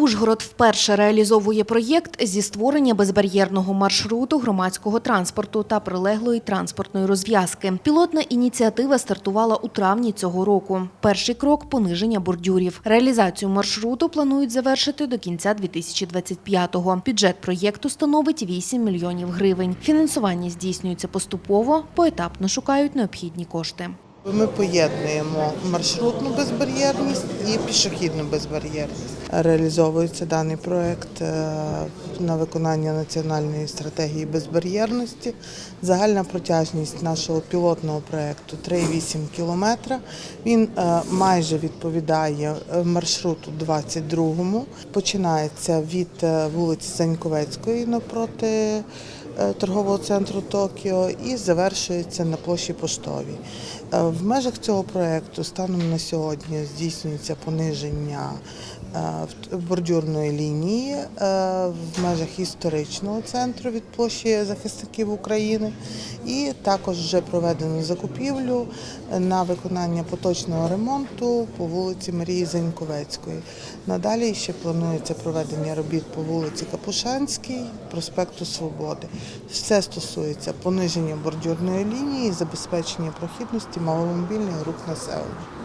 Ужгород вперше реалізовує проєкт зі створення безбар'єрного маршруту громадського транспорту та прилеглої транспортної розв'язки. Пілотна ініціатива стартувала у травні цього року. Перший крок пониження бордюрів. Реалізацію маршруту планують завершити до кінця 2025-го. Бюджет проєкту становить 8 мільйонів гривень. Фінансування здійснюється поступово, поетапно шукають необхідні кошти. Ми поєднуємо маршрутну безбар'єрність і пішохідну безбар'єрність. Реалізовується даний проект е, на виконання національної стратегії безбар'єрності. Загальна протяжність нашого пілотного проекту 3,8 кілометра. Він е, майже відповідає е, маршруту 22-му. Починається від вулиці Заньковецької навпроти е, торгового центру Токіо і завершується на площі Поштовій. Е, В межах цього проєкту станом на сьогодні здійснюється пониження е, бордюрної лінії е, в межах історичного центру від площі захисників України. І також вже проведено закупівлю на виконання поточного ремонту по вулиці Марії Заньковецької. Надалі ще планується проведення робіт по вулиці Капушанській, проспекту Свободи. Все стосується пониження бордюрної лінії, забезпечення прохідності маломобільних груп населення.